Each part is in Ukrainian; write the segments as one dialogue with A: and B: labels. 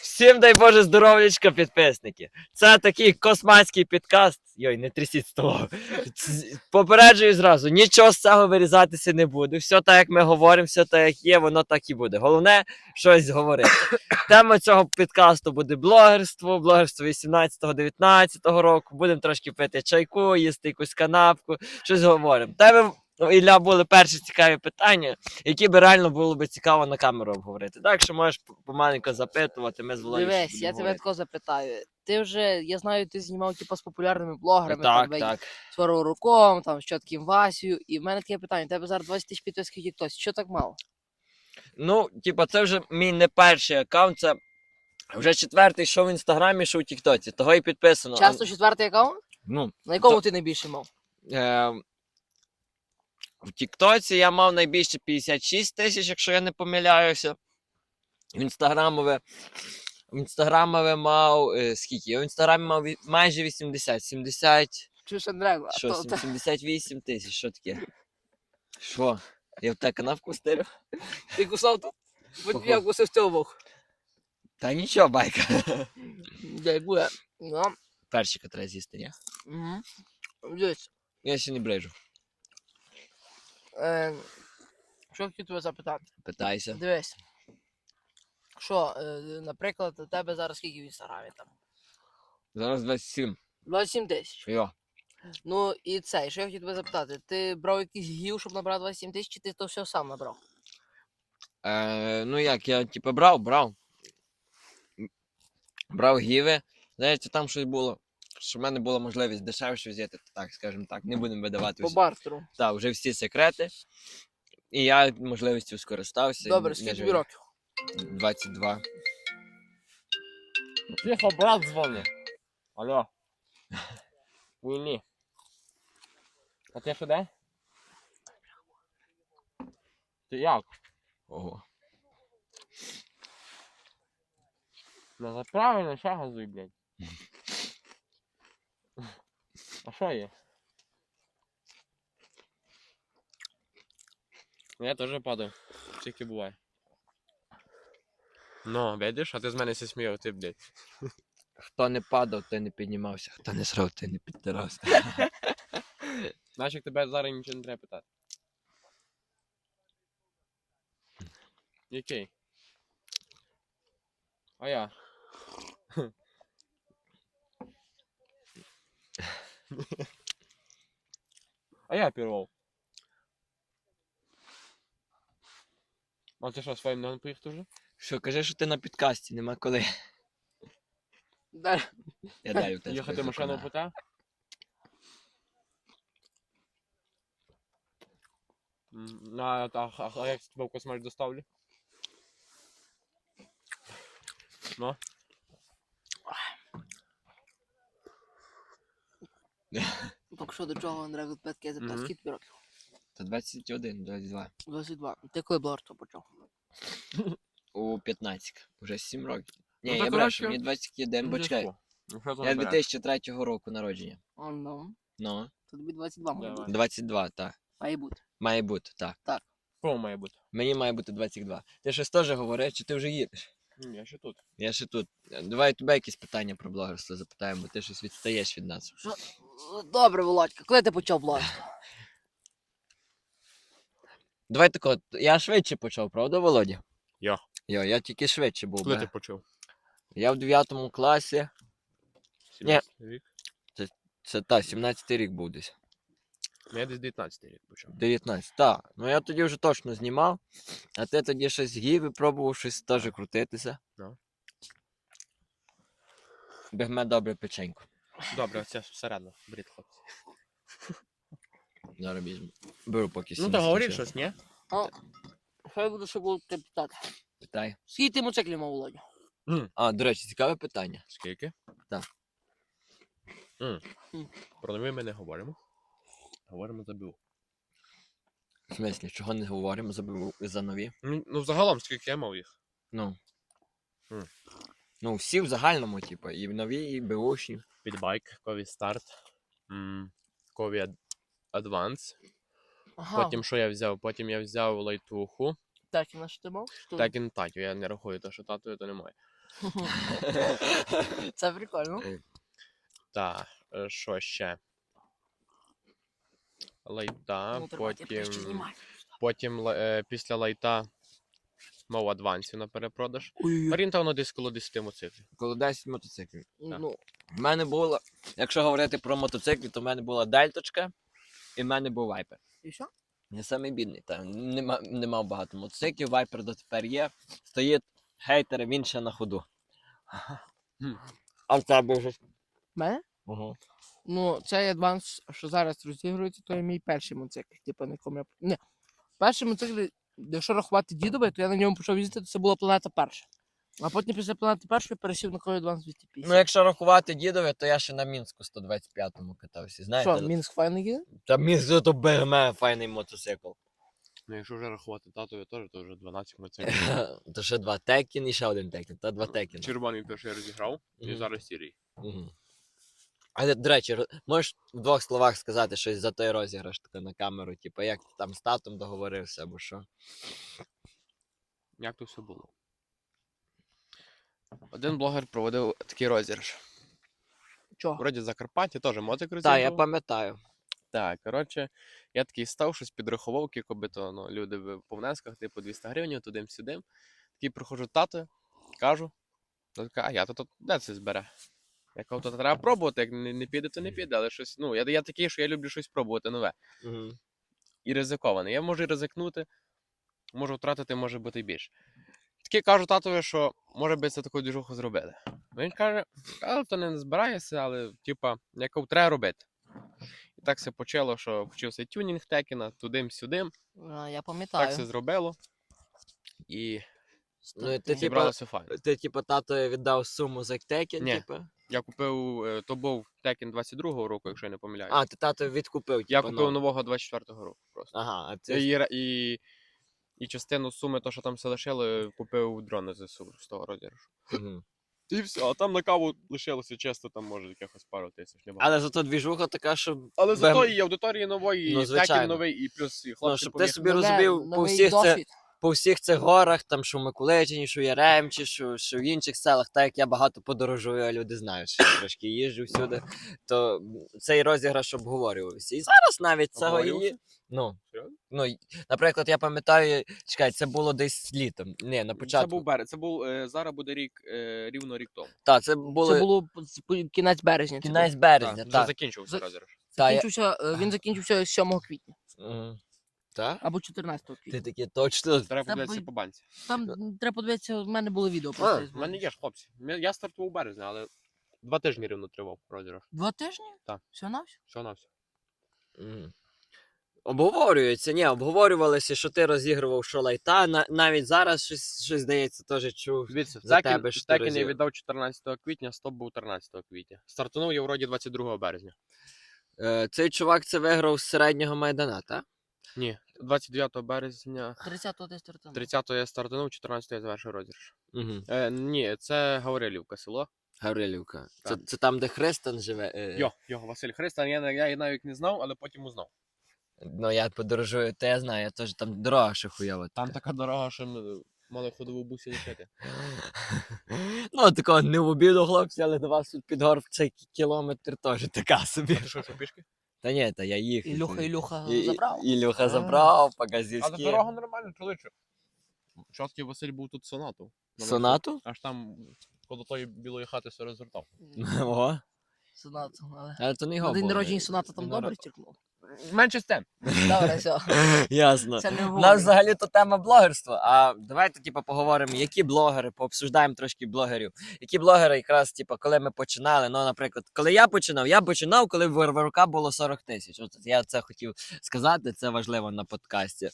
A: Всім дай Боже здоров'ячка, підписники. Це такий космацький підкаст. Йой, не трясіть столом. Ц- Попереджую зразу, нічого з цього вирізатися не буде. Все так, як ми говоримо, все так, як є, воно так і буде. Головне щось говорити. Тема цього підкасту буде блогерство, блогерство 18-19 року. Будемо трошки пити чайку, їсти якусь канапку, щось говоримо. Тебе, ну, Ілля, були перші цікаві питання, які би реально було би цікаво на камеру обговорити. Так що можеш помаленько запитувати, ми з Володією
B: Дивись, я тебе тако запитаю. Ти вже, я знаю, ти знімав типу, з популярними блогерами,
A: Так,
B: там,
A: так.
B: з Руком, там, з Чотким Васю, і в мене таке питання, у тебе зараз 20 тисяч підписків Тіктосі, що так мало?
A: Ну, типа, це вже мій не перший аккаунт, це вже четвертий, що в інстаграмі, що в Тіктоці. Того і підписано.
B: Часто четвертий аккаунт?
A: Ну,
B: На якому
A: То-
B: ти найбільше мав?
A: е, в Тіктоці я мав найбільше 56 тисяч, якщо я не помиляюся. В інстаграмове. В інстаграмове мав. Е, скільки? Я в інстаграмі мав ві- майже 80. 70.
B: Чи ж Андрей?
A: Що, 78 тисяч, що таке? Що? Я в те канавку стелю?
B: Ти кусав тут? От я кусив цього боку.
A: Та нічого, байка.
B: Дякую. Ну,
A: Перчика треба з'їсти, ні?
B: угу. Дивись,
A: Я ще не брижу.
B: Е, що хотів тебе запитати?
A: Питайся.
B: Дивись. Що, е, наприклад, у тебе зараз скільки в інстаграмі там?
A: Зараз 27.
B: 27 тисяч.
A: Йо.
B: Ну і це, що я хотів тебе запитати, ти брав якийсь гів, щоб набрати 27 тисяч, чи ти то все сам набрав?
A: Е, ну як, я типу брав, брав. Брав гіви. Знаєте, там щось було. Що в мене була можливість дешевше взяти, так скажімо так, не будемо видавати
B: По
A: всі,
B: бартеру.
A: та, вже всі секрети. І я можливістю скористався.
B: Добре,
A: не
B: скільки тобі
A: жалію.
B: років?
A: 22.
C: Тихо, брат дзвонить. Алло. Уйлі. А ти що де? Ти як?
A: Ого.
C: Ну за правильно, ще газуй, блядь. А що є? Я теж падаю. Тільки буває. Ну, видиш, а ти з мене сі сміяв, ти, блядь.
A: Хто не падав, той не піднімався. Хто не срав, той не підтирався.
C: Як тебе зараз нічого не треба питати. Який? А я. А я пірвав. А ти що, своїм не поїхав вже?
A: Що, кажи, що ти на підкасті, нема коли.
B: Далі.
A: Я даю теж.
C: Їхати машину
A: на-
C: по те? А, а, а, а як тебе в космач доставлю? Ну?
B: Так що до чого, Андрей, таке запитати,
C: Мгм.
B: скільки років?
A: Та 21, 22.
B: 22. Ти коли блогерство почав?
A: У 15. Уже 7 років. Ні,
C: Ну,
A: я
C: так
A: брешу, мені 21, бо чекай.
C: Ну,
A: Я 2003 року народження.
B: О, ну.
A: Ну,
B: То тобі 22 має бути.
A: 22, так.
B: Має бути.
A: Має бути, так.
C: Кого має бути?
A: Мені має бути 22. Ти щось теж говориш, чи ти вже їдеш?
C: Я ще тут.
A: Я ще тут. Давай тебе якісь питання про блогерство запитаємо, бо ти щось відстаєш від нас.
B: Що? Добре, Володька, коли ти почав блогерство?
A: Давай тако, я швидше почав, правда, Володя?
C: Я.
A: Йо, я тільки швидше був.
C: Коли ти почав?
A: Я в 9 класі.
C: 17 рік?
A: Це та, 17 рік був десь.
C: Ну, Я десь 19 рік почав.
A: 19, так. Ну я тоді вже точно знімав, а ти тоді щось гіви пробував щось теж крутитися.
C: Ну.
A: Бігме добре печеньку.
C: Добре, оце всередину. Брід, хлопці.
A: Зараз візьму. Беру поки
C: Ну то говори щось, ні?
B: А, що я буду ще було тебе питати?
A: Питай.
B: Скільки ти мотоциклів мав, Володя?
A: А, до речі, цікаве питання.
C: Скільки?
A: Так.
C: М.
B: М.
C: Про нові ми не говоримо. Говоримо за БУ.
A: В смислі, чого не говоримо за, бу- за нові?
C: Ну, ну загалом, скільки я мав їх?
A: Ну.
C: Мгм.
A: Ну, всі в загальному, типу, і нові, і беушні.
C: Підбайк, Кові Старт, Кові Адванс.
B: Ага,
C: Потім що я взяв? Потім я взяв лайтуху.
B: так, і на що ти мав? Що?
C: Так і на татю, я не рахую, то що тату то немає.
B: Це прикольно.
C: Так, е, що ще? Лайта,
B: Ну, я
C: потім,
B: знімаю.
C: потім е, після лайта мов адвансів на перепродаж. Орієнтовно десь коло 10 мотоциклів.
A: Коли 10 мотоциклів.
B: Ну,
A: В мене було, якщо говорити про мотоцикли, то в мене була дельточка і в мене був вайпер.
B: і що?
A: Я самий бідний, там нема, не мав багато мотоциклів, вайпер дотепер є. Стоїть хейтери, він ще на ходу. А в тебе вже.
B: Мене?
A: Угу.
B: Ну, цей адванс, що зараз розігрується, то є мій перший мотоцикл. Типу, на якому я. Ні. Перший мотоцикл, якщо рахувати дідове, то я на ньому почав їздити, це була планета перша. А потім після планети першої пересів на кой 250.
A: Ну, якщо рахувати дідове, то я ще на Мінську 125-му катався. Знаєте,
B: Що, Мінськ файний їде?
A: Та Мінськ то БГМ файний мотоцикл.
C: Ну, якщо вже рахувати татові теж, то вже 12 мотоциклів.
A: то ще два Текін і ще один Текін, та два Текіна.
C: Червоний перший я розіграв, і зараз сірий.
A: Угу. Але, до речі, можеш в двох словах сказати щось за той розіграш таке на камеру, типу, як ти там з татом договорився або що?
C: Як то все було? Один блогер проводив такий розіграш.
B: Чого?
C: Вроді Закарпаття теж мотик
A: Так, я пам'ятаю.
C: Так, коротше, я такий став, щось підрахував, якби то ну, люди в- по внесках, типу 200 гривень, туди сюди. Такий приходжу тато, кажу. Ну, така, а я то де це збере? Я кажу, то треба пробувати, як не, не піде, то не піде, але щось. Ну, я, я такий, що я люблю щось пробувати нове.
A: Угу.
C: І ризиковане. Я можу і ризикнути, можу втратити, може бути більше. Такий кажу татові, що може би це таку двіжуху зробили. Він каже, але то не збираєшся, але типа, я кажу, треба робити. І так все почало, що почався тюнінг Текіна, тудим-сюдим,
B: А, я
C: так
B: пам'ятаю.
C: все зробило. І
A: Ну, і ти,
C: зібралося файно.
A: ти, типу, тато віддав суму за Текін,
C: Ні.
A: типу?
C: Я купив, е, то був Текін 22-го року, якщо я не помиляюсь.
A: А, ти тато відкупив, типу,
C: я купив
A: новий.
C: нового 24-го року просто.
A: Ага, а ти...
C: І, і, і частину суми, то, що там все лишили, купив дрон ЗСУ з того розіграшу.
A: Мгм.
C: І все, а там на каву лишилося чисто, там може якихось пару тисяч. небагато.
A: Але зато двіжуха така, що...
C: Але
A: бем-
C: зато і аудиторії нової,
A: Ну,
C: і
A: звичайно.
C: текін новий, і плюс і
A: Ну,
C: хлопці
A: щоб ти собі розумів, по всіх, це,
B: досвід.
A: По всіх цих горах, там, що в Миколичині, що в Яремчі, що, що в інших селах, так як я багато подорожую, а люди знають, що я трошки їжджу всюди, то цей розіграш обговорювався. І зараз навіть цього і... Ну, ну, наприклад, я пам'ятаю, чекай, це було десь літом. Ні, на початку.
C: Це був берег. Це був е, зараз буде рік е, рівно рік тому.
A: Так, це було,
B: Це було з- кінець березня. це
A: кінець березня,
C: Так, вже закінчився розіграш.
A: Та.
B: Закінчився, е, він закінчився 7 квітня
A: Мгм. Так?
B: або 14
A: Ти
B: квітня.
A: такі точно.
C: Треба
B: Та
C: подивитися
B: бо-
C: по банці.
B: Там треба подивитися, в мене було відео.
A: А,
B: про це.
C: У мене є ж хлопці. Ми- Я стартував у березні, але два тижні рівно тривав розіграш.
B: Два тижні?
C: Так.
B: Все на все?
C: Все на все.
A: Мгм. Обговорюється, ні, обговорювалося, що ти розігрував що лайта. На, навіть зараз щось, щось здається, теж чув.
C: Дивіться,
A: За
C: Текін,
A: тебе ж ти
C: Текін я
A: розіграв.
C: віддав 14 квітня, стоп був 13 квітня. Стартанув я вроді 22 березня.
A: Е, цей чувак це виграв з середнього майдана, так?
C: Ні, 29 березня,
B: 30-го ти стартанув.
C: 30 я стартанув, 14 я завершив розіграш.
A: Угу.
C: Е, ні, це Гаврилівка село.
A: Гаврилівка. Це,
C: Так.
A: це там, де Христан живе. Е,
C: Йо, його Василь Христан, я, я, я навіть не знав, але потім узнав.
A: Ну, я подорожую, то я знаю, я теж там дорога ще хуйова.
C: Там
A: така.
C: така дорога, що ми мали ходову бусі лишити.
A: ну, такого не в обіду, хлопці, але до вас тут під гор в цей кілометр теж така собі.
C: Ти що, що пішки?
A: Та ні, та я їх.
B: Ілюха, Ілюха
A: І-
B: забрав.
A: І, Ілюха
B: А.
A: забрав,
C: Але
A: погазівські.
C: дорога нормальна, чоловіче. Чоткий Василь був тут сонату.
A: Сонату?
C: Аж там коло тої білої хати все розвертав.
A: Ого.
B: Соната, але...
A: Але то не його.
B: На день
A: було.
B: народження соната там
A: Він
B: добре
A: наро-.
C: Менше з тим.
B: Добре, все.
A: Ясно.
B: Це не
A: У нас взагалі то тема блогерства. А давайте, типу, поговоримо, які блогери, пообсуждаємо трошки блогерів. Які блогери, якраз, типу, коли ми починали. Ну, наприклад, коли я починав, я починав, коли в Варварука було 40 тисяч. От я це хотів сказати, це важливо на подкасті.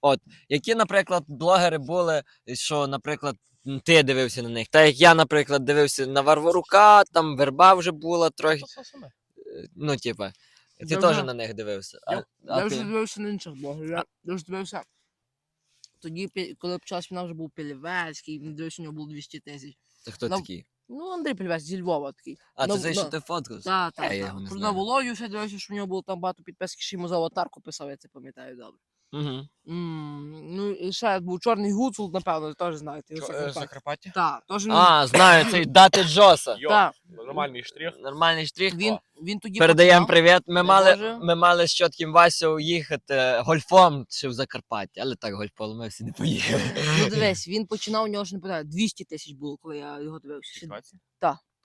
A: От, які, наприклад, блогери були, що, наприклад, ти дивився на них. Так як я, наприклад, дивився на Варварука, там верба вже була трохи. Е, Ну, типа, ти
B: Я
A: теж
B: вже-
A: на них дивився. А,
B: Я,
A: а
B: вже
A: ти?
B: дивився на інших блогерів. Я, я вже дивився. Тоді, коли почалась війна, вже був Пілівецький, він дивився, у нього було 200 тисяч.
A: Це хто
B: на...
A: такий?
B: Ну, Андрій Пілівець зі Львова такий.
A: А, це що ти фоткав?
B: Так, так,
A: знаю.
B: Володю ще дивився, що в нього було там багато підписки, що йому за аватарку писав, я це пам'ятаю добре.
A: Угу.
B: М, Ну, і ще був чорний гуцул, напевно, теж знаєте. його Закарпаття.
C: Закарпаття?
B: Так, теж він.
A: А, знаю, цей дати Джоса.
C: Йо,
B: Так,
C: нормальний штрих.
A: Нормальний штрих.
B: він, він тоді
A: Передаємо
B: починав.
A: привіт. Ми
B: Дай
A: мали,
B: Боже.
A: ми мали з чітким Васю їхати гольфом ще в Закарпаття, але так гольфом ми всі не поїхали.
B: Ну дивись, він починав, у нього ж не пам'ятаю, 200 тисяч було, коли я його дивився. Ще-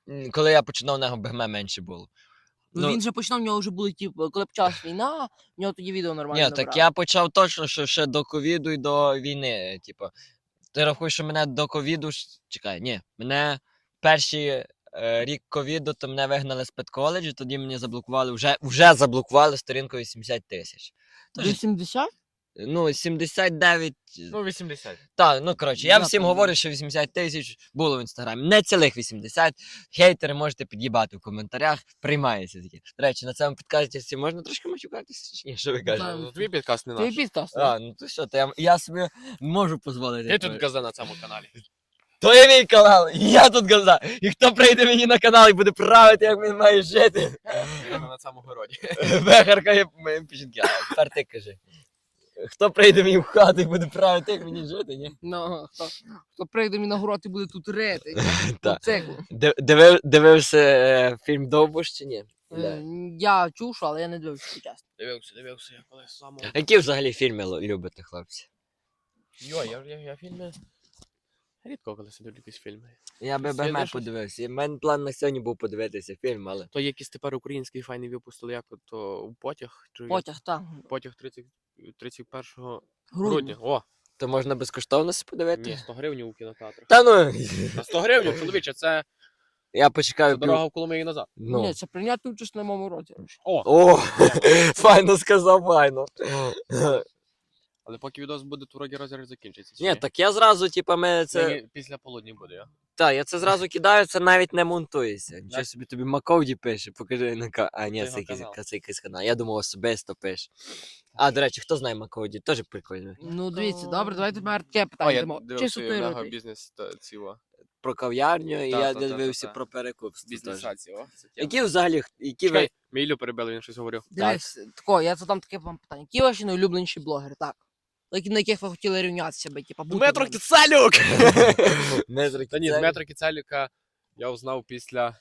A: М, Коли я починав, у нього бегме менше було.
B: Ну, він же починав, в нього вже були ті, коли почалась війна, в нього тоді відео нормально.
A: Ні, так
B: набрали.
A: я почав точно, що ще до ковіду і до війни. Типу, ти рахуєш, що мене до ковіду. ж- Чекай, ні, мене перший е, рік ковіду, то мене вигнали з педколеджу, тоді мені заблокували, вже, вже заблокували сторінку 80 тисяч. Тож,
B: 80?
A: Ну, 79.
C: Ну, 80.
A: Так, ну коротше, я
B: Я
A: всім говорю, що 80 тисяч було в інстаграмі. Не цілих 80. Хейтери можете під'їбати в коментарях. Приймається таке. До речі, на цьому підкасті можна трошки мачукатися чи ні? Що ви кажете?
C: Ну, Твій підкаст не
B: Твій
C: наш.
B: підкаст.
A: А, ну то що, то я, я собі можу дозволити.
C: Ти тут газа на цьому каналі.
A: То є мій канал, і я тут газа. І хто прийде мені на канал і буде правити, як він має жити.
C: Я на цьому городі.
A: Бехарка є моїм пічінки. А тепер ти кажи. Хто прийде мені в хату і буде правити, як мені жити, ні?
B: Ну, хто, хто прийде мені на город і буде тут рити.
A: Так. Див- Дивив, дивився е, фільм Довбуш чи ні?
B: Е, Я чув, але я не дивився чесно.
C: Дивився, дивився, я колись сам.
A: Які взагалі фільми любите, хлопці?
C: Йо, я, я, я фільми. Рідко коли дивлю якісь фільми.
A: Я би БМ
C: щось?
A: подивився. У мене план на сьогодні був подивитися фільм, але.
C: То якийсь тепер український файний випустили, як то у потяг. Чи як?
B: Потяг, так.
C: Потяг 30, 31 грудня.
B: Грудня.
C: О,
A: То можна безкоштовно си подивити?
C: ні, 100 гривень у кінотеатрах.
A: Та ну.
C: Та 100 гривень, чоловіче, це,
A: Я почекаю.
C: це
A: пів-
C: дорога в Коломиї назад.
A: Ну.
B: Ні, це прийняти участь на моєму році.
C: О,
A: О, файно сказав, файно.
C: але поки відос буде, то вроді розіграш закінчиться. чи
A: Ні, так я зразу, типа, ми
C: Це ні, після полудні буде, я.
A: Так, я це зразу кидаю, це навіть не монтується. Нічого собі тобі Маковді пише, покажи на ка. А, ні,
C: його
A: це якийсь,
C: канал.
A: це якийсь канал. Я думав, особисто пише. А, до речі, хто знає Маковді? Теж прикольно.
B: Ну, дивіться, добре, давайте тепер таке питання.
C: О, я
B: йдемо.
C: дивився мега бізнес та ціла.
A: Про кав'ярню, і
C: Та,
A: я
C: та, та, та,
A: дивився
C: та.
A: про перекупство. теж.
C: Бізнесація, о.
A: Які взагалі, які ви.
C: Чекай, Мій перебили, він щось говорив.
B: Дивись, тако, я задам таке вам питання. Які ваші найулюбленіші блогери, так? Які- На яких ви хотіли рівнятися би, типа, бути
C: Дмитро
B: ними?
C: Кицалюк!
A: Метро
C: Та ні,
A: Кіцель.
C: Дмитро Кицалюка я узнав після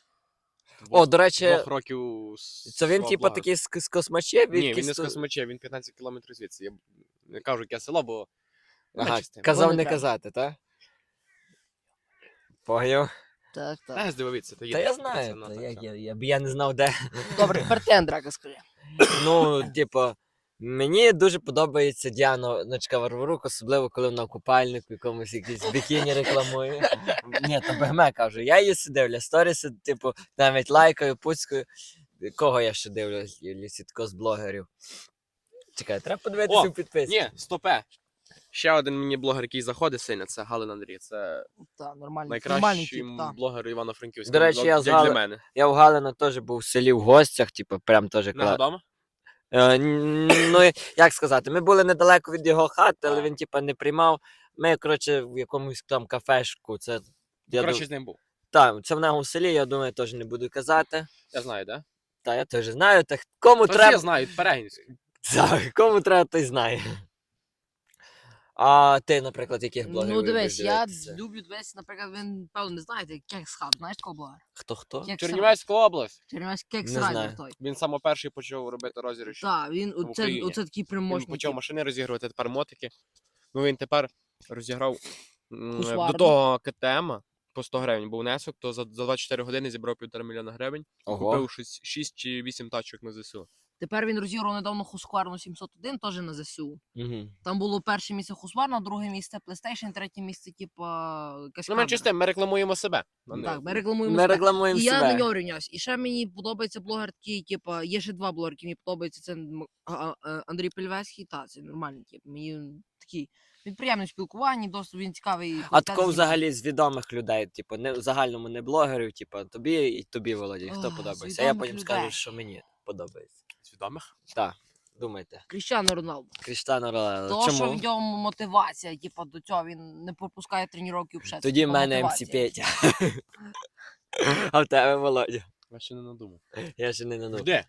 A: О, до речі,
C: двох років. з
A: це він,
C: типу,
A: такий з, з космачів?
C: Ні, він не з Космача, він 15 кілометрів звідси. Я б не кажу, яке село, бо
A: Ага,
C: менше
A: казав
B: Ну, не
A: казати, так? Поняв.
B: Так, так.
C: Та здивовіться, то є.
A: Та я знаю, та як я, я, б- я не знав, де.
B: Добре, тепер ти, Андрака, скажи.
A: Ну, типу, мені дуже подобається Діана Ночка Варварук, особливо коли вона в купальнику якомусь якийсь бікіні рекламує. Ні, то БГМ кажу. Я її дивлю, сторіси, типу, навіть лайкаю, пуцькою. Кого я ще дивлюсь, лісітко з блогерів. Чекай, треба подивитися в підписці.
C: Ні, стопе. Ще один мені блогер, який заходить сильно, це Галин Андрій. Це
B: Так, нормальний, нормальний
C: найкращий
B: тип, так.
C: блогер Івано-Франківська.
A: До речі, я з
C: мене.
A: Я в Галина теж був в селі в гостях, типу, прям теж
C: Не
A: кла...
C: вдома?
A: Е, Ну, як сказати, ми були недалеко від його хати, але він, типа, не приймав. Ми, коротше, в якомусь там кафешку. Це, я
C: Коротше,
A: дум...
C: з ним був.
A: так, це в нього в селі, я думаю, теж не буду казати.
C: Я знаю, да?
A: Та я теж знаю, так кому
C: всі
A: треба.
C: знають, Перегінський.
A: Так, кому треба, той знає. А ти, наприклад, яких блогерів
B: Ну,
A: любиш
B: дивись, я
A: дивитися?
B: люблю дивитися, наприклад, ви, напевно, не знаєте, Кекс Хаб, знаєш такого блогера?
A: Хто хто?
B: Кекс
C: Чернівецька область.
B: Чернівецький Кекс
A: Не
B: той.
C: Він саме перший почав робити розіграші.
B: Так, він,
C: в
B: оце,
C: Україні.
B: оце такий
C: Він почав машини розігрувати, тепер мотики. Ну він тепер розіграв м,
B: Хусварду.
C: до того КТМ по 100 гривень був внесок, то за, за 24 години зібрав півтора мільйона гривень.
A: Ого.
C: Купив 6, 6 чи 8 тачок на ЗСУ.
B: Тепер він розіграв недавно Husqvarna 701, теж на ЗСУ.
A: Угу.
B: Там було перше місце Husqvarna, друге місце PlayStation, третє місце, типа, якась
C: Ну, менше з тим, ми рекламуємо себе.
B: Так, ми рекламуємо
A: Ми
B: себе.
A: рекламуємо
B: І я на нього рівняюсь. І ще мені подобається блогер такий, типа, є ще два блогери, які мені подобаються. Це М- а- а- а- Андрій Пельвецький, та це нормальний тип. Мені такий. Він приємний в спілкуванні, досить він цікавий.
A: А
B: контент
A: такого
B: знімає.
A: взагалі з відомих людей, типу, не в загальному не блогерів, типу, тобі і тобі, Володі, хто
B: Ох, з
A: подобається. Я
B: відомих
A: потім скажу, що мені подобається.
C: Відомих?
A: Так, думайте.
B: Кріщано Роналду.
A: Кріштано Роналдо.
B: То, що
A: Чому?
B: в ньому мотивація, типу, до цього він не пропускає тренування взагалі.
A: Тоді в мене МС Петя. А в тебе Володя.
C: Я ще не надумав.
A: Я ще не нану.
C: Де?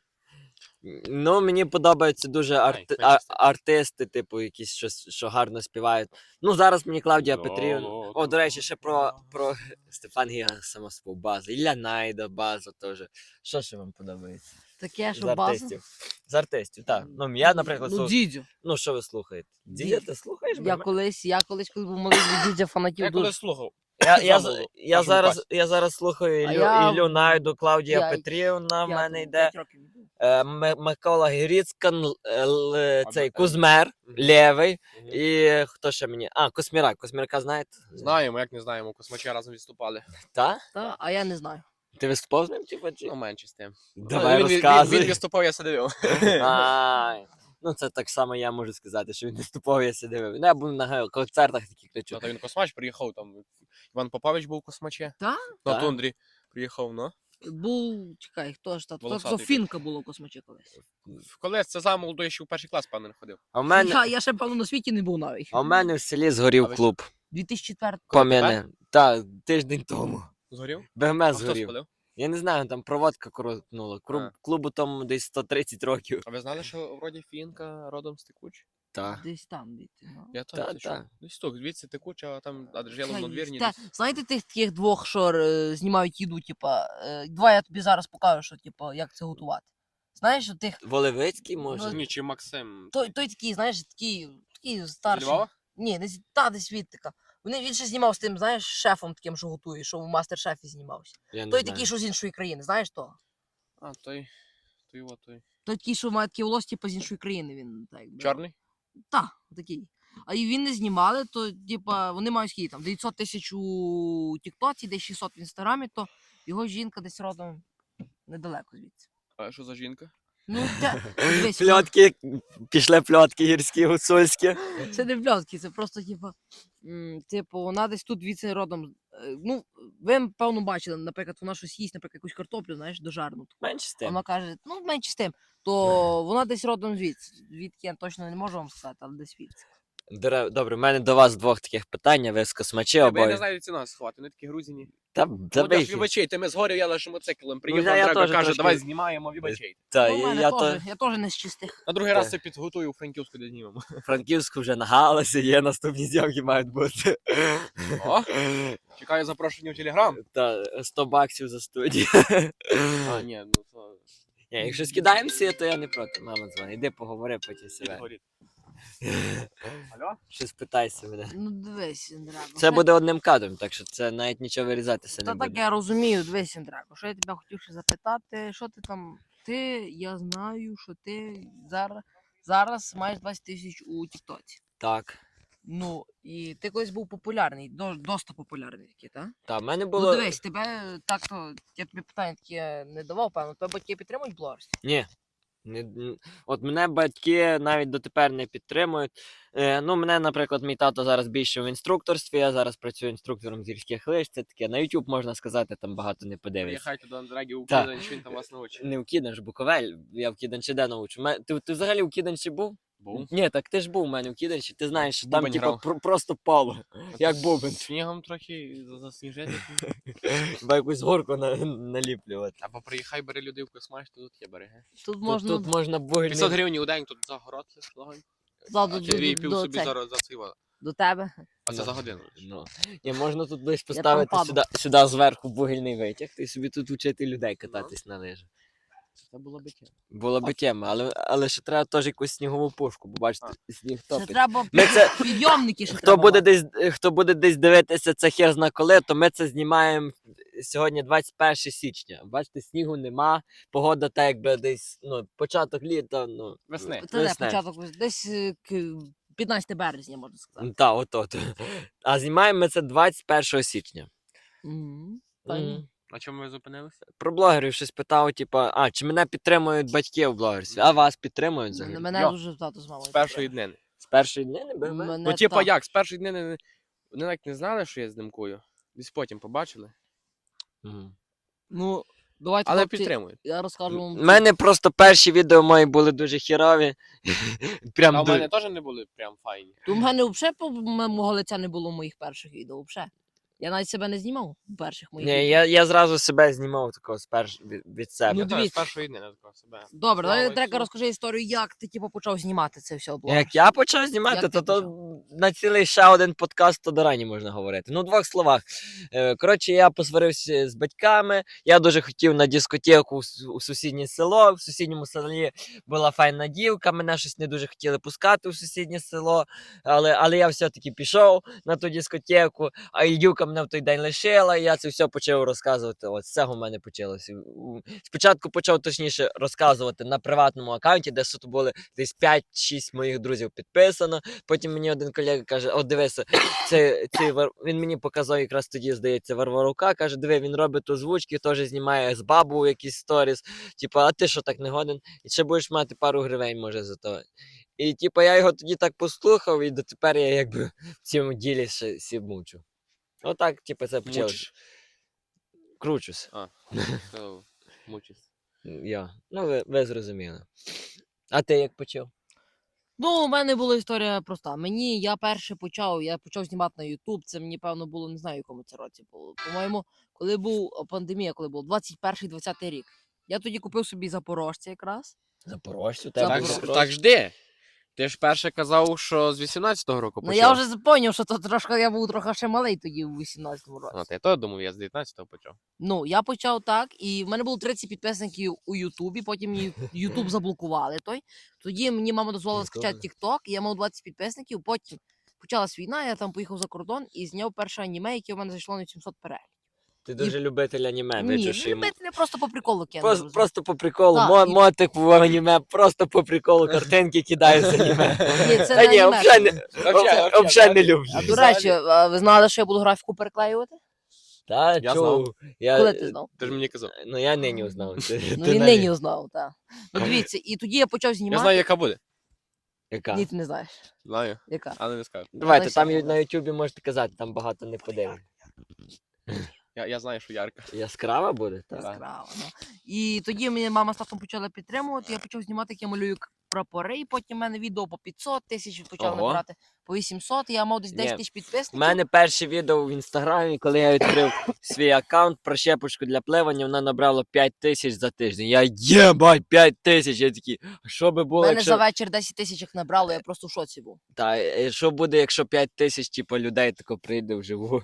A: Ну, мені подобаються дуже арти... а- артисти, типу, якісь що, що гарно співають. Ну, зараз мені Клавдія Петрівна. О, до речі, ще про, про Стефан Гіга самосвою база. Ілля Найда база теж. Що ще вам подобається?
B: Таке,
A: З
B: що база.
A: артистів. З артистів, так. Ну, я, наприклад,
B: Ну,
A: слух...
B: дідзю.
A: ну що ви слухаєте? Дідя, ти слухаєш?
B: Я
A: мене?
B: колись, я колись, коли був малий від дідзя фанатів
C: Я
B: дуже.
C: коли слухав.
A: Я, я, з- я, зараз, я зараз слухаю
B: А
A: Іллю,
B: я-
A: Іллю Найду, Клавдія
B: Я-
A: Петрівна, в
B: Я
A: мене йде.
B: п'ять років.
A: Е, М- Микола Гріцкан, е, л- е, цей
C: е,
A: Кузмер,
C: Мгм.
A: лєвий. І хто ще мені? А, Космірак. Космірка знаєте?
C: Знаємо, як не знаємо, космачі разом відступали.
A: Та?
B: Та, а я не знаю.
A: Ти виступав з ним, типу, чи?
C: Ну, менше з тим.
A: Давай
C: він, він, він,
A: розказуй.
C: він виступав, я сидів.
A: Ай. Ну, це так само я можу сказати, що він виступав, я сидів. Ну, я був на концертах такі кричу.
C: Ну, то він космач приїхав там. Іван Попович був у космаче.
B: Та?
C: На
A: Та.
C: тундрі приїхав, ну.
B: Був, чекай, хто ж там? То,
C: Волосатий
B: то фінка було в космачі колись.
C: Колись це замолодо, ще в перший клас, певно, не ходив.
A: А в мене,
B: Я, я ще, певно, на світі не був навіть.
A: а в мене в селі
C: А
A: згорів
C: ви-
A: клуб.
B: 2004
A: Пом'яне. Так, тиждень тому.
C: Згорів?
A: БМС
C: А хто спалив?
A: Я не знаю, там проводка коротнула. Клуб,
C: А.
A: клубу тому десь 130 років.
C: А ви знали, що вроді фінка родом з Текуч?
A: Так.
B: Десь там, десь. Ну.
C: Я
A: Та,
C: чув.
A: та.
C: Десь тут, звідси Текуча, а там а жила на двірні.
B: та,
C: десь.
B: знаєте тих таких двох, що е, знімають їду, типа, е, два я тобі зараз покажу, що, типа, як це готувати. Знаєш, що тих.
A: Волевицький може?
B: Ну,
C: Ні, чи Максим.
B: Той, той такий, знаєш, такий, такий старший.
C: Львова?
B: Ні, не з та десь звідтика. Вони він ще знімав з тим, знаєш, шефом таким, що готує, що в мастер-шефі знімався.
A: Я не
B: Той
A: знаю.
B: такий, що з іншої країни, знаєш того?
C: А, той. Той от той.
B: Той такий, що має такі волосся, типу, з іншої країни, він так. якби.
C: Чорний?
B: Так, такий. А і він не знімали, то типа вони мають скільки там 900 тисяч у Тіктоці, десь 600 в інстаграмі, то його жінка десь родом недалеко звідси.
C: А що за жінка?
B: Ну, та, дивись,
A: Пльотки, пішли пльотки гірські, гуцульські.
B: це не пльотки, це просто, типа, м, типу, вона десь тут звідси родом. е, Ну, ви, певно, бачили, наприклад, вона щось їсть, наприклад, якусь картоплю, знаєш, дожарну.
A: Менше з тим.
B: Вона каже, ну, менше з тим, то вона десь родом звідси. Звідки я точно не можу вам сказати, але десь звідси.
A: Добре, в мене до вас двох таких питань, ви з космачі
C: Я, бо я не
A: обоє.
C: знаю ціна сховати, вони такі грузині.
A: Та
C: Ну,
A: забий.
C: ж вибачайте, ми згорів, я лише мотоциклом приїхав,
A: я- я теж
C: каже,
A: трошки-
C: давай знімаємо, вибачайте.
A: Та,
B: Ну, в
A: я,
B: мене
A: я
B: теж-
A: то
B: я теж не з чистих.
C: На другий раз це підготую у Франківську, де знімемо.
A: Франківську вже нагалася, є наступні зйомки мають бути.
C: О, чекаю запрошення в Телеграм.
A: Та 100 баксів за студію.
C: А, ні, ну то
A: Ні, якщо скидаємося, то я не проти. Мама дзвонить. Іди поговори потім себе.
C: підгорить. Алло?
A: Щось питайся мене.
B: Ну, дивись, Індраго.
A: Це буде одним кадром, так що це навіть нічого вирізатися не
B: Та так
A: буде.
B: я розумію, дивись, Індраго. Що я тебе хотів ще запитати, що ти там. Ти, я знаю, що ти зараз, зараз маєш 20 тисяч у Тіктоці.
A: Так.
B: Ну, і ти колись був популярний, до, досить популярний такий, так?
A: Та, в мене
B: Ну дивись, тебе так то, я тобі питання таке не давав, певно, тебе батьки підтримують в блогерстві?
A: Ні. Не, от мене батьки навіть дотепер не підтримують. Е, ну, мене, наприклад, мій тато зараз більше в інструкторстві, я зараз працюю інструктором з гірських лиж. Це таке на YouTube можна сказати, там багато не подивишся.
C: Приїхайте до Андрагі у. Київ, він там вас научить.
A: Не в Кіданч, Буковель, я в Кіданчі де научу. Ме- Ти, ти взагалі в Кіданчі був?
C: Був.
A: Ні, так ти ж був у мене в Кіданчі, ти знаєш, що там
C: Бубен
A: типу,
C: грав.
A: про- просто поло, як бубен.
C: Снігом трохи за- засніжити.
A: Бо якусь горку на, наліплювати.
C: Або приїхай, бери людей в космач, то тут є береги.
B: Тут
A: Тут,
B: можна
A: тут можна
C: 500 гривень у день тут за город легонь.
B: Да,
C: А
B: до-
C: ти дві
B: до-
C: пів
B: до
C: собі
B: цей.
C: зараз за цей вода.
B: до тебе.
C: А це
A: Ну,
C: за годину.
A: Ну. Ні, можна тут десь
B: там
A: поставити
B: падав.
A: сюди, сюди зверху бугельний витяг, і собі тут вчити людей кататись на лижах.
C: Це було би тема.
A: Була би тема, але, але ще треба теж якусь снігову пушку, бо бачите, сніг
B: Це
A: топить.
B: треба
A: Ми це,
B: підйомники ще
A: хто
B: треба
A: буде десь, е, хто буде десь дивитися це хер зна коли, то ми це знімаємо сьогодні 21 січня. Бачите, снігу нема, погода та якби десь ну, початок літа. Ну,
C: Весни.
B: Та де
A: весни.
B: початок ось десь е, к- 15 березня, можна сказати.
A: Та, от от. А знімаємо ми це 21 січня.
B: Мгм. Файно.
A: Мгм.
C: На чому ви зупинилися?
A: Про блогерів щось питав, типу, а, чи мене підтримують батьки в блогерстві, а вас підтримують взагалі?
B: Мене
C: Йо.
B: дуже тато з мамою.
C: З першої днини.
A: З першої дні не?
B: Мене
C: Ну, типа
B: так.
C: як, з першої днини вони навіть не знали, що я знімкую. Десь потім побачили.
B: Ну, давайте,
C: Але
B: хлопці,
C: підтримують.
B: я розкажу вам.
A: У мене просто перші відео мої були дуже хірові. Прям
C: А в
A: ду-
C: мене теж не були прям файні.
B: То в мене взагалі по мого лиця не було моїх перших відео, взагалі. Я навіть себе не знімав у перших моїх.
A: Ні,
B: відео.
A: я, я зразу себе знімав такого сперш від, від себе.
B: Ну,
C: Я з першої дні не такого себе.
B: Добре,
C: Слава
B: давай трека
C: Ісусу.
B: розкажи історію, як ти типу, почав знімати це все облог.
A: Як я почав знімати,
B: Як
A: то,
B: ти
A: то на цілий ще один подкаст то до рані можна говорити. Ну, в двох словах. Е, Коротше, я посварився з батьками. Я дуже хотів на дискотеку с- у сусіднє село. В сусідньому селі була файна дівка. Мене щось не дуже хотіли пускати у сусіднє село. Але, але я все-таки пішов на ту дискотеку, а і дівка мене в той день лишила, і я це все почав розказувати. От з цього мене почалося. Спочатку почав точніше розказувати на приватному аккаунті, де суто були десь 5-6 моїх друзів підписано. Потім мені один колега каже: От дивися, це, цей Вар... він мені показав якраз тоді, здається, Варварука. Каже, диви, він робить озвучки, теж знімає з бабу якісь сторіс. Типа, а ти що так не годен? І ще будеш мати пару гривень, може, за то. І типа я його тоді так послухав, і дотепер я якби в цьому ділі ще сі мучу. Отак, типа, це почалося.
C: Мучиш.
A: Кручусь.
C: А, то мучись.
A: Я. Ну, ви, ви зрозуміли. А ти як почав?
B: Ну, у мене була історія проста. Мені я перше почав, я почав знімати на YouTube. Це мені, певно, було не знаю, в якому це році було. По-моєму, коли був пандемія, коли був 21-20 рік. Я тоді купив собі запорожця якраз.
A: Запорожцю,
B: Так,
C: Так, ж- так жди. Ти ж перше казав, що з 18-го року
B: Ну
C: почав.
B: я вже зрозумів, що то трошки я був трохи ще малий тоді, у 18-му році.
C: А, ти то думав, я з 19-го почав.
B: Ну, я почав так, і в мене було 30 підписників у Ютубі, потім мені Ютуб заблокували той. Тоді мені мама дозволила
A: Прикольно.
B: скачати TikTok, і я мав 20 підписників, потім почалась війна, я там поїхав за кордон і зняв перше аніме, яке в мене зайшло на 700 переглядів.
A: Ти дуже любитель аніме,
B: Ні,
A: бачу,
B: не
A: що йому-
B: любити просто по приколу кинув.
A: Просто,
B: розумієш?
A: просто по приколу,
B: Так,
A: мо,
B: і-
A: мотик в аніме, просто по приколу картинки кидаю з аніме.
B: Ні, це
A: Та
B: не
A: ні,
B: аніме.
A: взагалі не, взагалі не люблю.
B: А до речі, а ви знали, що я буду графіку переклеювати?
A: Та,
C: Я
A: чув. Я,
B: Коли ти знав?
C: Ти ж мені казав.
A: Ну я нині узнав. Ти,
B: Ну
A: ти
B: він
A: навіть-
B: нині узнав, так. Ну дивіться, і тоді я почав
C: Я
B: знімати.
C: знаю, яка буде.
A: Яка?
B: Ні, ти не знаєш.
C: Знаю,
B: Яка?
C: але не скажу.
A: Давайте,
B: Леся
A: там на Ютубі можете казати, там багато не подивимо.
C: Я, я знаю, що ярка.
A: Яскрава буде? Так.
B: Яскраво, ну. І тоді мені мама з татом почали підтримувати. Я почав знімати, як я малюю прапори, і потім в мене відео по 500 тисяч почав
A: Ого.
B: набирати по 800, і я мав десь
A: Ні,
B: 10 тисяч
A: У
B: підписників.
A: мене перше відео в інстаграмі, коли я відкрив свій аккаунт про щепочку для пливання, вона набрала 5 тисяч за тиждень. Я єбать, 5 тисяч. Я такий, а що би було,
B: мене
A: якщо...
B: за вечір 10 тисяч їх набрало, я просто в шоці був.
A: Та, е, що буде, якщо 5 тисяч типу, людей тако прийде вживу?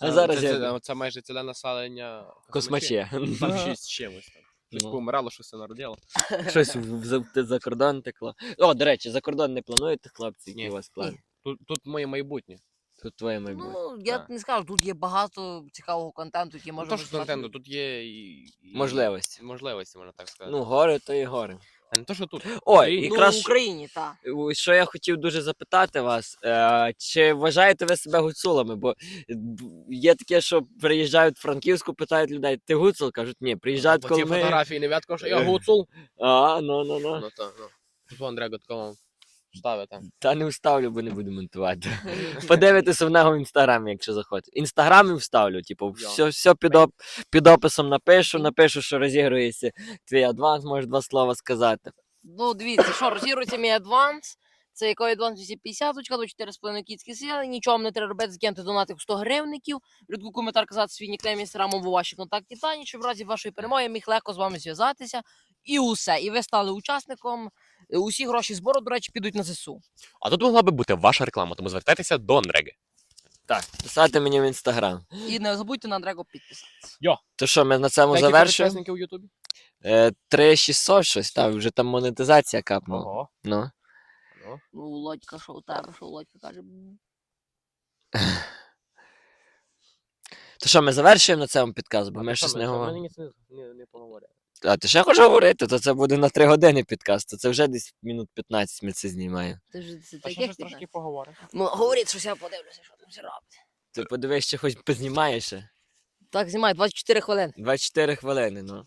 A: А
C: Це-
A: зараз
C: це,
A: я
C: це, це майже ціле населення
A: космаче.
C: Там щось з чимось там. Щось
A: Ну.
C: поумирало, щось все народило.
A: Щось в- в- за, за кордон текло. О, до речі, за кордон не плануєте, хлопці, які
C: Ні.
A: у вас плани?
C: Тут, тут моє майбутнє.
A: Тут твоє майбутнє.
B: Ну, я
C: Так.
B: не скажу, тут є багато цікавого контенту, який
C: Ну,
B: можна
C: то, що. Nintendo, тут є і, і...
A: Можливості.
C: Можливості, можна так сказати.
A: Ну, гори то і гори.
C: А не то, що тут.
A: Ой,
C: Ну,
A: якраз
B: в Україні, так.
A: Що я хотів дуже запитати вас, е, чи вважаєте ви себе гуцулами? Бо е, б- є таке, що приїжджають в Франківську, питають людей, ти гуцул? Кажуть, ні, приїжджають
C: По
A: коли
C: цій
A: ми...
C: фотографії не вятко, що я
A: Е.
C: гуцул.
A: А, ну, ну, ну.
C: Ну то, ну. Тут вон Дрего там.
A: Та не вставлю, бо не буду монтувати. Подивитися в нього в інстаграмі, якщо захочете. Інстаграмі вставлю, типу, все, все під, оп, під описом напишу, напишу, що розігрується твій адванс, можеш два слова сказати.
B: Ну, дивіться, що розігрується мій адванс. Це який адванс 250, до 4,5 кітські сили, нічого вам не треба робити, закинути донати в 100 гривників, рядку коментар казати свій нікнейм інстаграм або ваші контакти Тані, щоб в разі вашої перемоги я міг легко з вами зв'язатися. І усе. І ви стали учасником. Е, Усі гроші збору, до речі, підуть на ЗСУ.
C: А тут могла би бути ваша реклама, тому звертайтеся до Ндреги.
A: Так, писати мені в інстаграм.
B: І не забудьте на Андрего підписатися.
A: То що, ми на цьому завершуємо?
C: у Ютубі?
A: Е, 3600 щось, так, вже там монетизація капнула.
C: Ого.
A: Ну.
C: Ну.
B: Ну, Володька, що у тебе, що Володька каже.
A: То що, ми завершуємо на цьому підказу, бо
C: А
A: ми щось не говоримо.
C: не, не, не поговорили.
A: А ти ще хочеш говорити, то це буде на 3 години підказ, то це вже десь минут 15 ми це знімаємо.
B: Ти ж це
C: А що ж
B: ти
C: трошки поговоримо?
B: Ну, говоріть, щось я подивлюся, що там все робить.
A: Ти подивись, ще хоч познімаєш ще.
B: Так, знімай, 24 хвилини.
A: 24 хвилини, ну.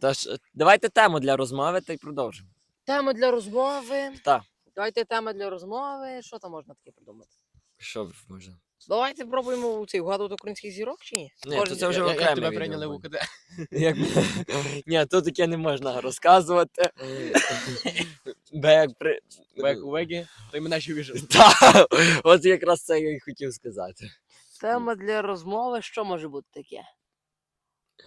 A: Тож, давайте тему для розмови та й продовжимо.
B: Тема для розмови.
A: Так.
B: Давайте тема для розмови. Що там можна таке придумати?
A: Що можна?
B: Давайте пробуємо цей вгадувати українських зірок чи ні?
A: Ні,
B: Кожен-
A: то це вже окреме
C: Як тебе
A: відео
C: прийняли в
A: буде.
C: УКД?
A: Як... Ні, тут таке не можна розказувати. Бо як при...
C: Бо як у Вегі, то й мене ще віжив.
A: Та, от якраз це я і хотів сказати.
B: Тема для розмови, що може бути таке?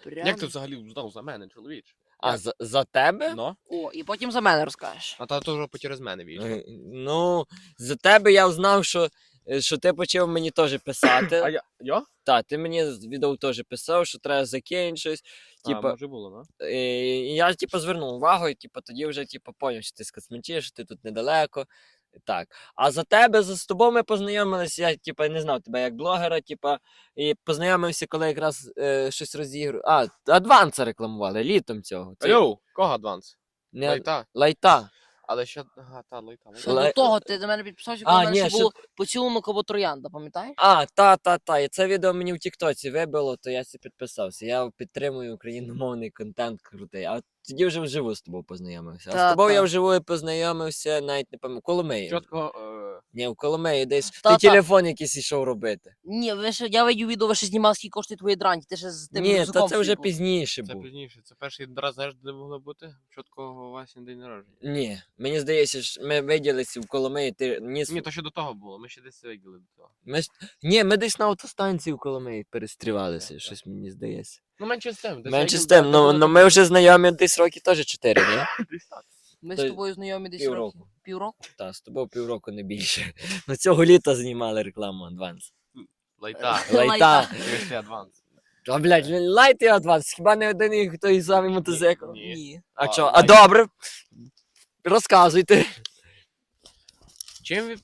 B: Прям...
C: Як ти взагалі знав за мене, чоловіч?
A: А за, за тебе?
C: Ну?
B: О, і потім за мене розкажеш.
C: А та то вже через мене вийшло.
A: Е, Ну, за тебе я знав, що, що ти почав мені теж писати.
C: А я? Я?
A: Так, ти мені відео теж писав, що треба закинути щось.
C: Типа...
A: Типа,
C: може було, ну?
A: і я типу, звернув увагу, і типу, тоді вже типу, поняв, що ти з Космачі, що ти тут недалеко. Так. А за тебе, за з тобою ми познайомилися, я типу, не знав тебе як блогера, типу, і познайомився, коли якраз е, щось розігрував. А, адванса рекламували літом цього.
C: Йоу, кого адванс?
A: не
C: Лайта.
A: лайта.
C: Але ще... Ага, та, лайта. лайта.
B: Ще
A: Ле-
B: до того ти до мене підписався,
A: А,
B: коли в мене
A: ні,
B: ще було поцілунок або троянда, пам'ятаєш?
A: А, та, та, та. І це відео мені в Тіктоці вибило, то я сі підписався. Я підтримую україномовний контент крутий. А тоді вже вживу з тобою познайомився. А
B: Та,
A: з тобою я
B: та.
A: вживу і познайомився, навіть не пам'ятаю. в Коломиї.
C: Чітко... е,
A: Ні, в Коломиї десь.
B: Та,
A: ти
B: та.
A: телефон якийсь ішов робити.
B: Ні, ви ще, я видів відео, ви ще знімав, скільки коштує твої дранті, ти ще з тим
A: Ні, та це вже
B: своїм був.
A: пізніше
C: Це
A: був.
C: пізніше. Це перший раз, знаєш, де могло бути? Чітко Васін день народження.
A: Ні, мені здається, що ми виділися в Коломиї, ти ніс.
C: Ні, то ще до того було, ми ще десь виділи до того.
A: Ми... ж- Ні, ми десь на автостанції в Коломиї перестрівалися, щось мені здається.
C: Ну, менше з тим. десь
A: Менше з тим,
C: де
A: ну, ну ми вже знайомі десь роки теж 4, ні?
C: Десь так.
B: Ми з
A: то
B: тобою знайомі десь
A: півроку.
B: років. Півроку?
A: Та, з тобою півроку не більше. Ну цього літа знімали рекламу адванс.
C: Лайта.
A: Лайта.
C: Адванс.
A: А, блядь, лайт і адванс, хіба не один і той самий мотоцикл?
C: Ні.
A: А
C: А,
A: що? А
C: лайт.
A: добре. Розказуйте.
C: Чим, від...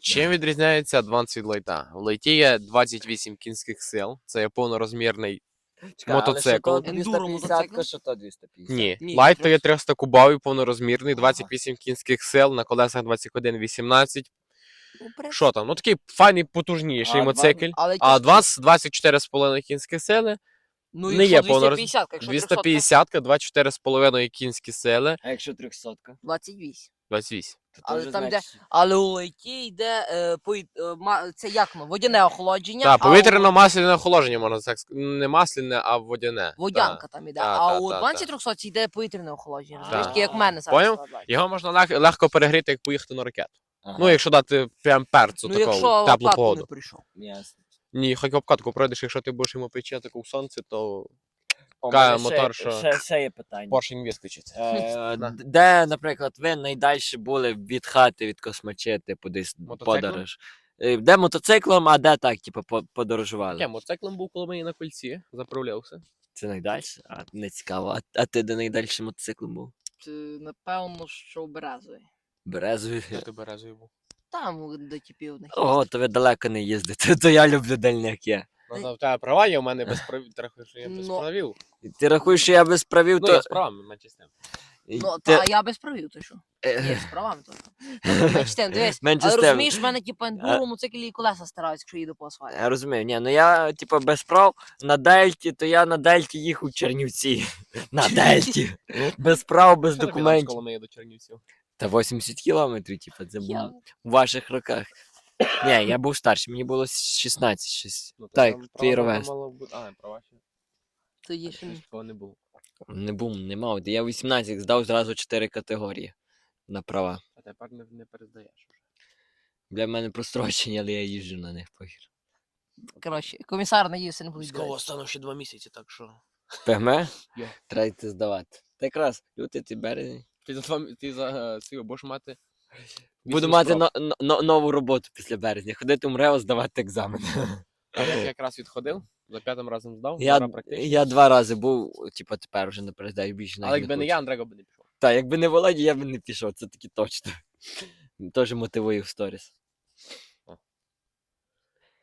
C: Чим відрізняється адванс від лайта? В лайті є 28 кінських сил, це є повнорозмірний. Мотоцикл.
B: Ендуро мотоцикл?
A: що то 250.
C: Ні,
B: Ні,
C: лайт то є
B: 300.
C: 300 кубовий, повнорозмірний,
B: Ага.
C: 28 кінських сил, на колесах 21-18.
B: Ну,
C: Що там? Ну такий файний, потужніший
A: А
C: мотоцикл.
B: Але
C: А адванс 24,5 кінські сили,
B: ну,
C: не
B: якщо
C: є повнороз-
B: 250, якщо
C: 250, 24,5 кінські сили,
A: А якщо 300?
B: 28.
C: 28.
B: Але там
A: значить-
B: Але у лайті йде е, повіт- е, ма- це як ну, водяне охолодження.
C: Так,
B: а у-
C: повітряно-масляне охолодження, можна так сказати. Не масляне, а водяне.
B: Водянка там іде.
C: Та,
B: а
C: та,
B: у
C: та, та.
B: 300 йде повітряне охолодження. Розумієш, таке, як в мене зараз.
C: Поняв? Його можна лег- легко перегріти, як поїхати на ракету.
A: Ага,
C: Ну, якщо дати прям перцю
B: Ну,
C: такого
B: якщо
C: теплу
B: обкатку не
C: погоду.
B: прийшов.
A: ясно.
C: Ні, хоч обкатку пройдеш, якщо ти будеш йому пече таку в сонці, то
A: О,
C: Каже
A: мене ще-
C: що-
A: Ще, ще є питання.
C: поршень вискочить.
A: Е,
C: Да.
A: Де, наприклад, ви найдальше були від хати від космачі, типу, десь
C: Мотоциклом?
A: подорож? Е, Де мотоциклом, а де так, типу, по- подорожували?
C: Я мотоциклом був коло мені на кольці, заправлявся.
A: Це найдальше? А не цікаво. А, а ти де найдальше мотоциклом був?
B: Це, напевно, що в Березові.
A: Березові.
C: Я тебе разою був.
B: Там до типів не
A: Ого, то ви далеко не їздите, то я люблю дальняки.
C: Ну, в тебе права є, у мене без правів. Ти рахуєш, що я без
B: Ну.
C: правів.
A: І Ти рахуєш, що я без правів,
C: Ну,
A: то.
C: я з правами, менше з тим.
B: Ну,
A: ти-
B: та я без правил, ти що?
A: Е,
B: Ні, з правами то. Менше з тим, дивись.
A: Менше
B: Але
A: тим.
B: розумієш, в мене типу ендуро, мотоциклі і колеса стараюсь, якщо їду по асфальту.
A: Я розумію, ні, ну я, типу, без прав на дельті, то я на дельті їхав в Чернівці. На дельті. Без прав, без
C: Що з
A: документів.
C: До Чернівців?
A: Та 80 кілометрів, типу, це
B: Я-
A: було в ваших роках. Ні, я був старший, мені було 16 щось.
C: Ну, то
A: Так,
C: там
A: твій
C: права
A: ровес.
C: мало бути- А, права ще.
B: Тоді ще
C: Ще такого не було.
A: Не був, не мав. Я 18 здав зразу 4 категорії на права.
C: А тепер не, не перездаєш. уже.
A: Для мене прострочені, але я їжджу на них похер.
B: Коротше, комісар наївся, не буде.
C: остану ще два місяці, так що.
A: Пегме?
C: Йо.
A: Треба йти здавати. Та якраз лютий ти березень.
C: Ти за два м- ти за е, цього будеш мати.
A: Буду мати но, но- нову роботу після березня. Ходити в МРЕО, здавати екзамен.
C: А Я якраз відходив, за п'ятим разом здав,
A: Я,
C: зараз практично.
A: я два рази був, типу, тепер вже не перездаю більше навіть
C: Але якби не
A: хочу.
C: я, Андрего би не пішов.
A: Так, якби не Володя, я б не пішов, це таки точно. Теж мотивую в сторіс.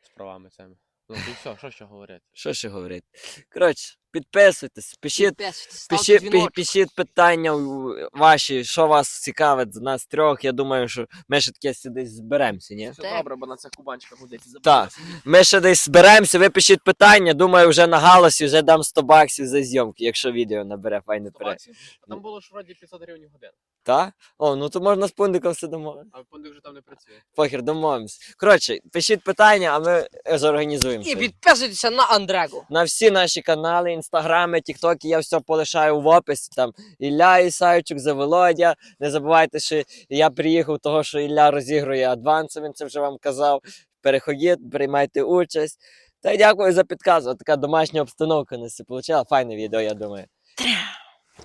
C: З правами цими. Ну, і все, що ще говорити?
A: Що ще говорити? Коротше, підписуйтесь, пишіть,
B: Підписуйтесь, ставте
A: пишіть, пі-
B: дзвіночок.
A: пишіть питання у- ваші, що вас цікавить з нас трьох. Я думаю, що ми ще таке десь зберемося, ні?
C: Все
B: Так.
C: добре, бо на цих кубанчиках гудеться
A: Так. Ми ще десь зберемося, ви пишіть питання. Думаю, вже на галасі вже дам 100 баксів за зйомки, якщо відео набере файне пере.
C: А там було ж вроді 500 гривень годин.
A: Так? О, ну то можна з пундиком все домовити.
C: А пундик вже там не працює.
A: Похер, домовимось. Коротше, пишіть питання, а ми е, зорганізуємо.
B: І
A: це.
B: підписуйтеся на Андрегу.
A: На всі наші канали, інстаграми, тіктоки, я все полишаю в описі. Там Ілля Ісайчук, за Володя. Не забувайте, що я приїхав, того, що Ілля розігрує адванси, він це вже вам казав. переходіть, приймайте участь. Та й дякую за підказ. Така домашня обстановка у нас вийшла. Файне відео, я думаю.